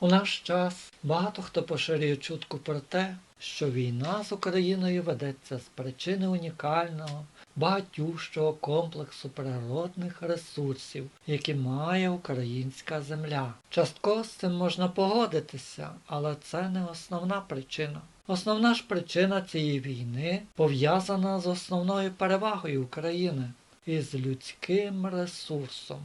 У наш час багато хто поширює чутку про те, що війна з Україною ведеться з причини унікального, багатющого комплексу природних ресурсів, які має українська земля. Частково з цим можна погодитися, але це не основна причина. Основна ж причина цієї війни пов'язана з основною перевагою України із людським ресурсом.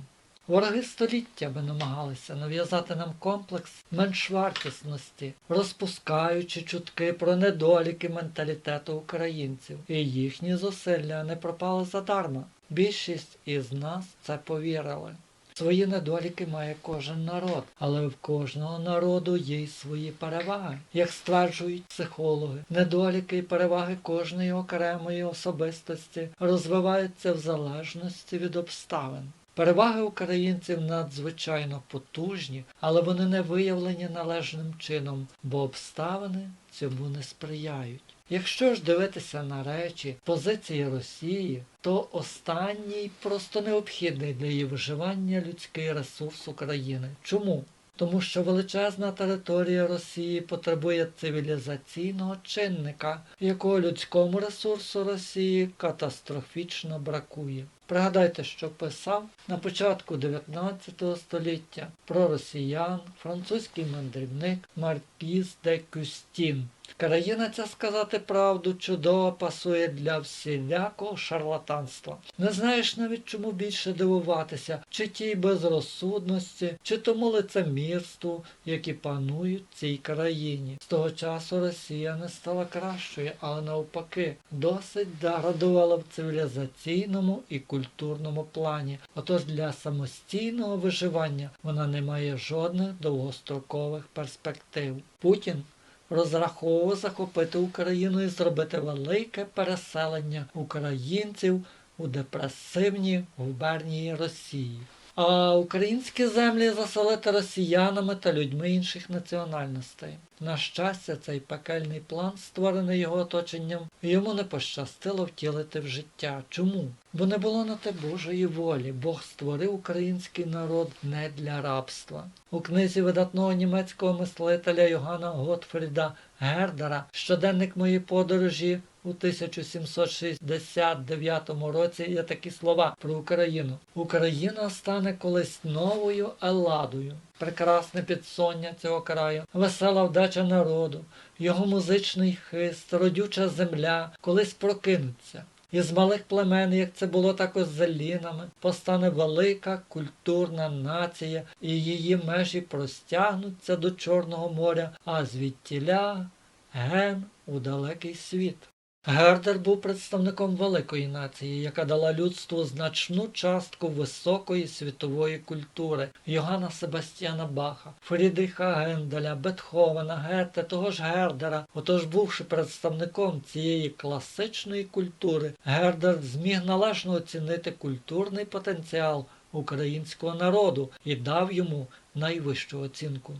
Вороги століттями намагалися нав'язати нам комплекс меншвартісності, розпускаючи чутки про недоліки менталітету українців, і їхні зусилля не пропали задарма. Більшість із нас це повірили. Свої недоліки має кожен народ, але в кожного народу є й свої переваги. Як стверджують психологи, недоліки і переваги кожної окремої особистості розвиваються в залежності від обставин. Переваги українців надзвичайно потужні, але вони не виявлені належним чином, бо обставини цьому не сприяють. Якщо ж дивитися на речі позиції Росії, то останній просто необхідний для її виживання людський ресурс України. Чому? Тому що величезна територія Росії потребує цивілізаційного чинника, якого людському ресурсу Росії катастрофічно бракує. Пригадайте, що писав на початку 19 століття про росіян французький мандрівник Маркіз де Кюстін. Країна ця сказати правду чудово пасує для всілякого шарлатанства. Не знаєш навіть чому більше дивуватися, чи тій безрозсудності, чи тому лицемірству, які панують в цій країні. З того часу Росія не стала кращою, але навпаки, досить деградувала в цивілізаційному і культурному плані. Отож для самостійного виживання вона не має жодних довгострокових перспектив. Путін розраховував захопити Україну і зробити велике переселення українців у депресивні губернії Росії. А українські землі заселити росіянами та людьми інших національностей. На щастя, цей пекельний план, створений його оточенням, йому не пощастило втілити в життя. Чому? Бо не було на те Божої волі. Бог створив український народ не для рабства. У книзі видатного німецького мислителя Йоганна Готфріда Гердера Щоденник моєї подорожі у 1769 році є такі слова про Україну. Україна стане колись новою Елладою. Прекрасне підсоння цього краю, весела вдача народу, його музичний хист, родюча земля колись прокинуться. Із малих племен, як це було також з Елінами, постане велика культурна нація, і її межі простягнуться до Чорного моря, а звідтіля ген у далекий світ. Гердер був представником великої нації, яка дала людству значну частку високої світової культури Йоганна Себастьяна Баха, Фрідріха Генделя, Бетховена, Гете, того ж Гердера. Отож, бувши представником цієї класичної культури, Гердер зміг належно оцінити культурний потенціал українського народу і дав йому найвищу оцінку.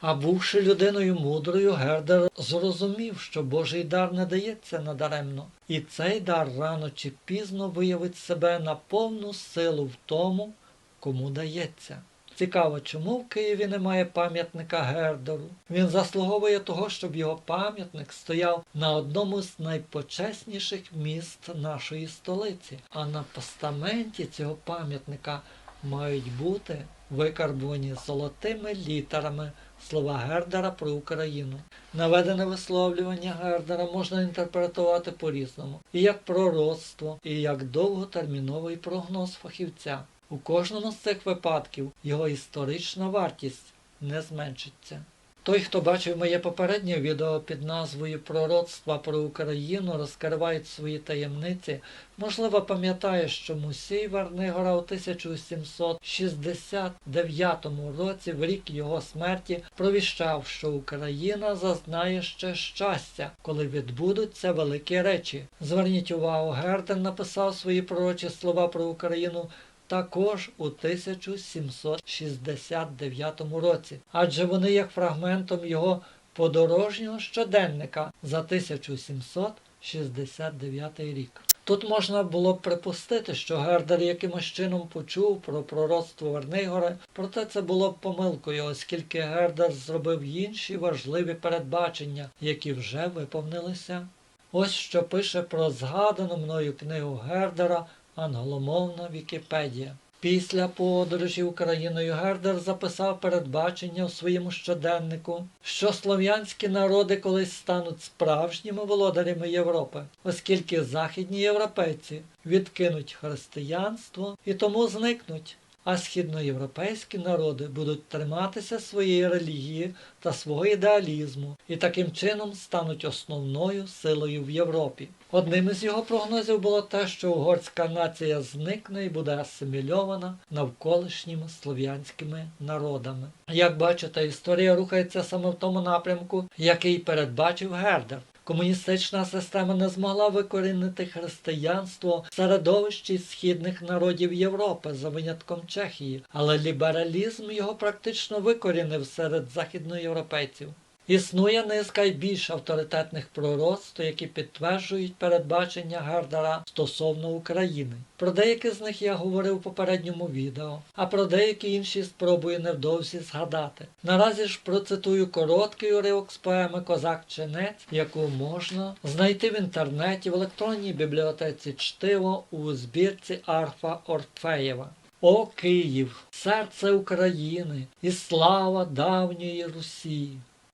А бувши людиною мудрою, Гердер зрозумів, що Божий дар не дається надаремно, і цей дар рано чи пізно виявить себе на повну силу в тому, кому дається. Цікаво, чому в Києві немає пам'ятника Гердеру. Він заслуговує того, щоб його пам'ятник стояв на одному з найпочесніших міст нашої столиці, а на постаменті цього пам'ятника мають бути викарбувані золотими літерами слова Гердера про Україну. Наведене висловлювання Гердера можна інтерпретувати по-різному, і як пророцтво, і як довготерміновий прогноз фахівця. У кожному з цих випадків його історична вартість не зменшиться. Той, хто бачив моє попереднє відео під назвою Пророцтва про Україну розкривають свої таємниці, можливо пам'ятає, що Мусій Варнигора у 1769 році, в рік його смерті, провіщав, що Україна зазнає ще щастя, коли відбудуться великі речі. Зверніть увагу, Герден написав свої пророчі слова про Україну також у 1769 році, адже вони є фрагментом його подорожнього щоденника за 1769 рік. Тут можна було б припустити, що Гердер якимось чином почув про пророцтво Вернигора, проте це було б помилкою, оскільки Гердер зробив інші важливі передбачення, які вже виповнилися. Ось що пише про згадану мною книгу Гердера англомовна Вікіпедія. Після подорожі Україною Гердер записав передбачення у своєму щоденнику, що слов'янські народи колись стануть справжніми володарями Європи, оскільки західні європейці відкинуть християнство і тому зникнуть. А східноєвропейські народи будуть триматися своєї релігії та свого ідеалізму і таким чином стануть основною силою в Європі. Одним із його прогнозів було те, що угорська нація зникне і буде асимільована навколишніми слов'янськими народами. Як бачите, історія рухається саме в тому напрямку, який передбачив Гердер. Комуністична система не змогла викорінити християнство в середовищі східних народів Європи за винятком Чехії, але лібералізм його практично викорінив серед західноєвропейців. Існує низка й більш авторитетних пророцтв, які підтверджують передбачення Гердера стосовно України. Про деякі з них я говорив у попередньому відео, а про деякі інші спробую невдовзі згадати. Наразі ж процитую короткий уривок з поеми Козак Ченець, яку можна знайти в інтернеті в електронній бібліотеці Чтиво у збірці Арфа Орфеєва. О Київ, серце України і слава давньої Русі!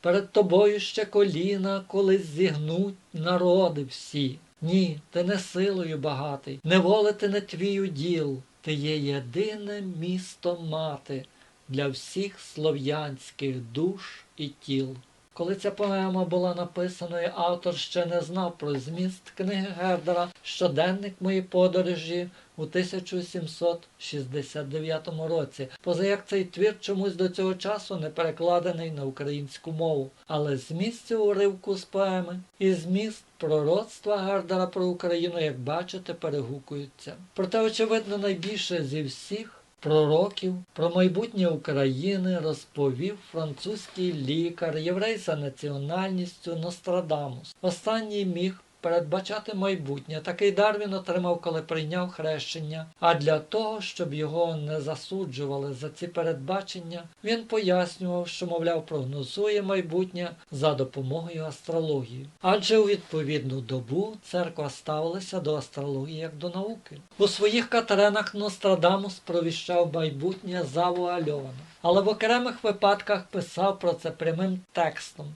Перед тобою ще коліна колись зігнуть народи всі. Ні, ти не силою багатий, не волити не твій уділ, ти є єдине місто мати для всіх слов'янських душ і тіл. Коли ця поема була написаною, автор ще не знав про зміст книги Гердера Щоденник моєї подорожі у 1769 році, поза як цей твір чомусь до цього часу не перекладений на українську мову. Але зміст цього уривку з поеми і зміст пророцтва Гердера про Україну, як бачите, перегукуються. Проте, очевидно, найбільше зі всіх пророків про майбутнє України розповів французький лікар, єврей за національністю Нострадамус. Останній міг передбачати майбутнє. Такий дар він отримав, коли прийняв хрещення. А для того, щоб його не засуджували за ці передбачення, він пояснював, що, мовляв, прогнозує майбутнє за допомогою астрології. Адже у відповідну добу церква ставилася до астрології як до науки. У своїх катеренах Нострадамус провіщав майбутнє завуальовано, але в окремих випадках писав про це прямим текстом.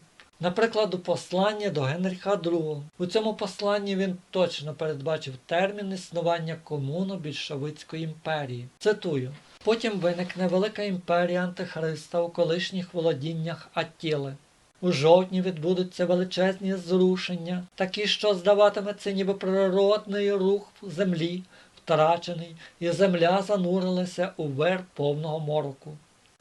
Наприклад, у посланні до Генріха II. У цьому посланні він точно передбачив термін існування комуно-більшовицької імперії. Цитую. Потім виникне велика імперія Антихриста у колишніх володіннях Аттіли. У жовтні відбудуться величезні зрушення, такі, що здаватиметься ніби природний рух землі, втрачений, і земля занурилася у вир повного мороку.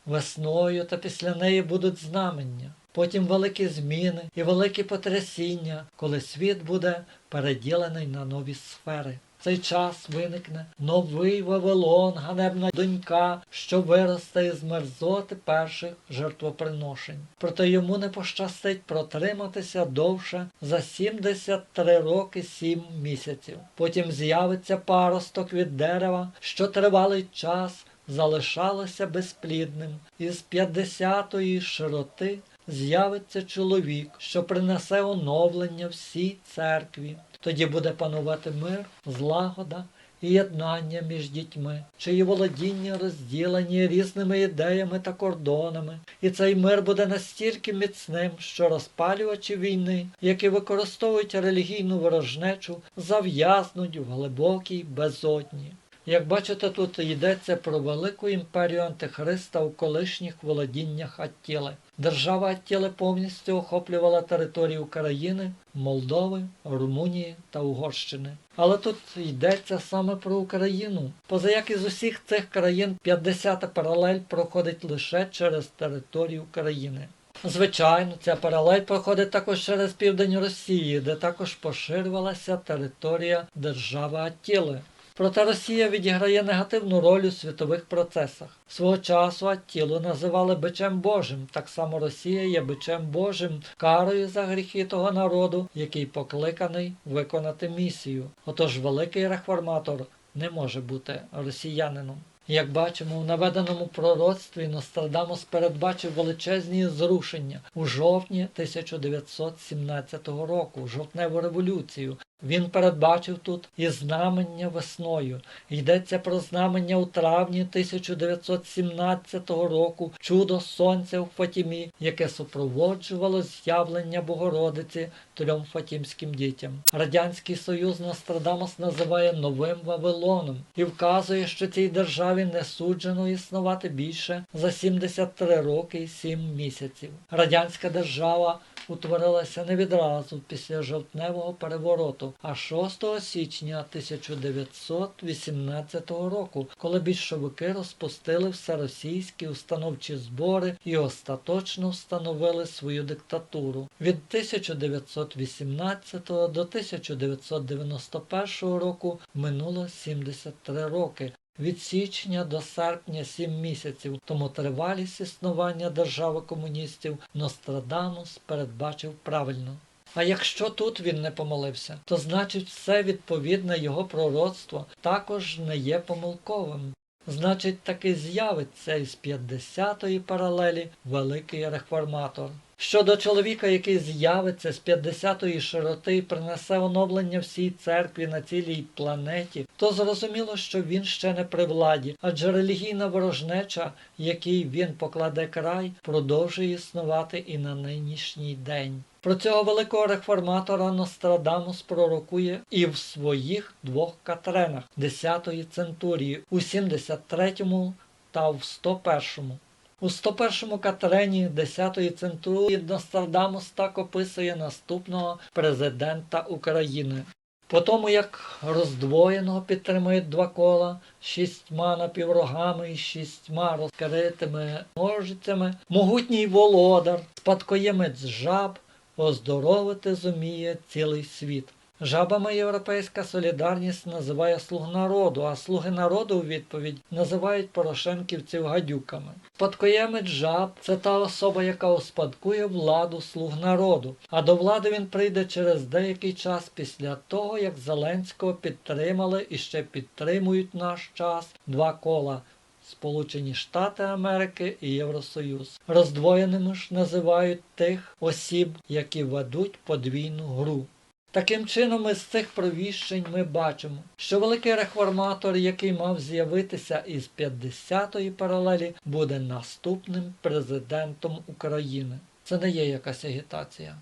Весною та після неї будуть знамення. Потім великі зміни і великі потрясіння, коли світ буде переділений на нові сфери. В цей час виникне новий Вавилон, ганебна донька, що виросте із мерзоти перших жертвоприношень. Проте йому не пощастить протриматися довше за 73 роки 7 місяців. Потім з'явиться паросток від дерева, що тривалий час залишалося безплідним. Із 50-ї широти з'явиться чоловік, що принесе оновлення всій церкві. Тоді буде панувати мир, злагода і єднання між дітьми, чиї володіння розділені різними ідеями та кордонами. І цей мир буде настільки міцним, що розпалювачі війни, які використовують релігійну ворожнечу, зав'язнуть в глибокій безодні. Як бачите, тут йдеться про велику імперію Антихриста у колишніх володіннях Аттіли. Держава Аттіли повністю охоплювала територію України, Молдови, Румунії та Угорщини. Але тут йдеться саме про Україну. Поза як із усіх цих країн 50-та паралель проходить лише через територію України. Звичайно, ця паралель проходить також через південь Росії, де також поширювалася територія держави Аттіли. Проте Росія відіграє негативну роль у світових процесах. Свого часу Аттілу називали бичем Божим. Так само Росія є бичем Божим, карою за гріхи того народу, який покликаний виконати місію. Отож, великий реформатор не може бути росіянином. Як бачимо, у наведеному пророцтві Нострадамус передбачив величезні зрушення у жовтні 1917 року, жовтневу революцію. Він передбачив тут і знамення весною. Йдеться про знамення у травні 1917 року, чудо сонця у Фатімі, яке супроводжувало з'явлення Богородиці трьом фатімським дітям. Радянський Союз Нострадамус називає новим Вавилоном і вказує, що цій державі не суджено існувати більше за 73 роки і 7 місяців. Радянська держава утворилася не відразу після жовтневого перевороту, а 6 січня 1918 року, коли більшовики розпустили всеросійські установчі збори і остаточно встановили свою диктатуру. Від 1918 до 1991 року минуло 73 роки. Від січня до серпня сім місяців, тому тривалість існування держави комуністів Нострадамус передбачив правильно. А якщо тут він не помилився, то значить все відповідне його пророцтво також не є помилковим. Значить, таки з'явиться із 50-ї паралелі великий реформатор. Щодо чоловіка, який з'явиться з 50-ї широти і принесе оновлення всій церкві на цілій планеті, то зрозуміло, що він ще не при владі, адже релігійна ворожнеча, якій він покладе край, продовжує існувати і на нинішній день. Про цього великого реформатора Нострадамус пророкує і в своїх двох катренах 10-ї центурії у 73-му та в 101-му. У 101-му катрені 10-ї центурії Нострадамус так описує наступного президента України. По тому, як роздвоєного підтримують два кола шістьма напіврогами і шістьма розкритими ножицями, могутній володар, спадкоємець жаб, оздоровити зуміє цілий світ. Жабами Європейська солідарність називає слуг народу, а слуги народу у відповідь називають порошенківців гадюками. Спадкоємець жаб це та особа, яка успадкує владу слуг народу, а до влади він прийде через деякий час після того, як Зеленського підтримали і ще підтримують наш час два кола. Сполучені Штати Америки і Євросоюз. Роздвоєними ж називають тих осіб, які ведуть подвійну гру. Таким чином, із цих провіщень ми бачимо, що великий реформатор, який мав з'явитися із 50-ї паралелі, буде наступним президентом України. Це не є якась агітація.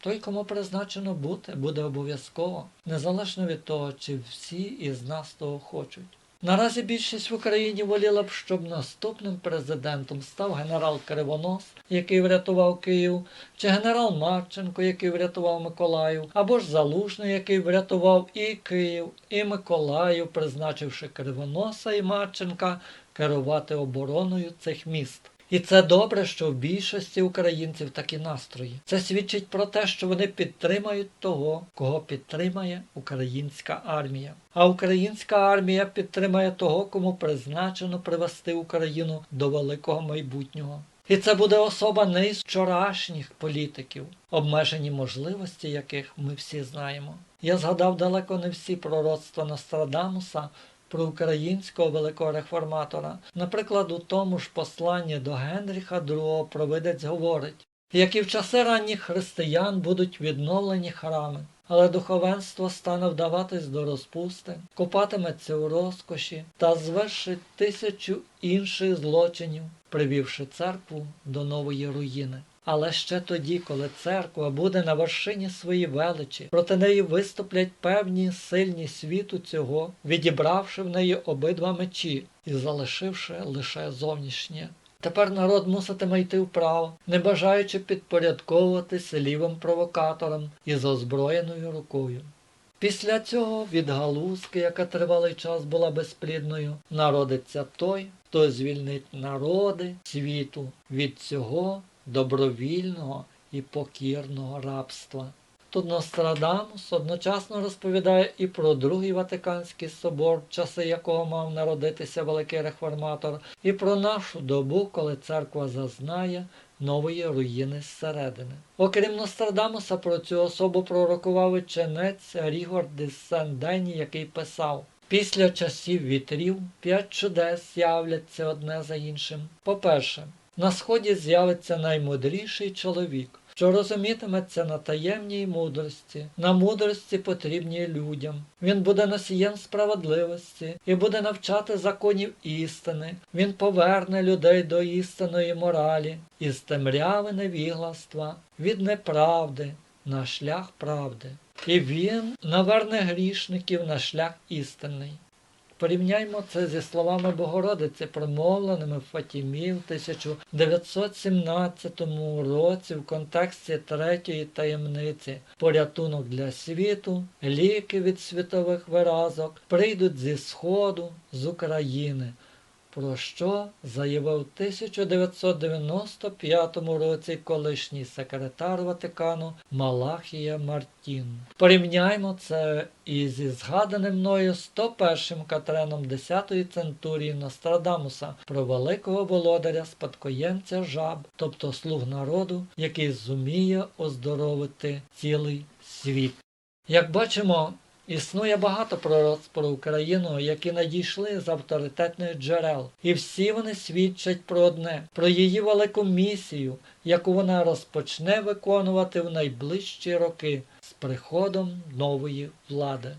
Той, кому призначено бути, буде обов'язково, незалежно від того, чи всі із нас того хочуть. Наразі більшість в Україні воліла б, щоб наступним президентом став генерал Кривонос, який врятував Київ, чи генерал Марченко, який врятував Миколаїв, або ж Залужний, який врятував і Київ, і Миколаїв, призначивши Кривоноса і Марченка керувати обороною цих міст. І це добре, що в більшості українців такі настрої. Це свідчить про те, що вони підтримають того, кого підтримає українська армія. А українська армія підтримає того, кому призначено привести Україну до великого майбутнього. І це буде особа не із вчорашніх політиків, обмежені можливості яких ми всі знаємо. Я згадав далеко не всі пророцтва Нострадамуса про українського великого реформатора. Наприклад, у тому ж посланні до Генріха II провидець говорить, як і в часи ранніх християн будуть відновлені храми, але духовенство стане вдаватись до розпусти, копатиметься у розкоші та звершить тисячу інших злочинів, привівши церкву до нової руїни. Але ще тоді, коли церква буде на вершині своєї величі, проти неї виступлять певні сильні світу цього, відібравши в неї обидва мечі і залишивши лише зовнішнє. Тепер народ муситиме йти вправо, не бажаючи підпорядковуватися лівим провокаторам із озброєною рукою. Після цього від галузки, яка тривалий час була безплідною, народиться той, хто звільнить народи світу від цього добровільного і покірного рабства. Тут Нострадамус одночасно розповідає і про Другий Ватиканський собор, в часи якого мав народитися великий реформатор, і про нашу добу, коли церква зазнає нової руїни зсередини. Окрім Нострадамуса, про цю особу пророкував і ченець Рігор де Сен-Дені, який писав Після часів вітрів п'ять чудес з'являться одне за іншим. По-перше, на сході з'явиться наймудріший чоловік, що розумітиметься на таємній мудрості, на мудрості потрібній людям. Він буде носієм справедливості і буде навчати законів істини. Він поверне людей до істинної моралі, із темряви невігластва, від неправди на шлях правди. І він наверне грішників на шлях істинний. Порівняймо це зі словами Богородиці, промовленими в Фатімі в 1917 році в контексті третьої таємниці. Порятунок для світу, ліки від світових виразок прийдуть зі Сходу, з України. Про що заявив в 1995 році колишній секретар Ватикану Малахія Мартін. Порівняймо це і зі згаданим мною 101-м катреном 10-ї центурії Нострадамуса про великого володаря спадкоємця жаб, тобто слуг народу, який зуміє оздоровити цілий світ. Як бачимо, Існує багато пророцтв про Україну, які надійшли з авторитетних джерел, і всі вони свідчать про одне, про її велику місію, яку вона розпочне виконувати в найближчі роки з приходом нової влади.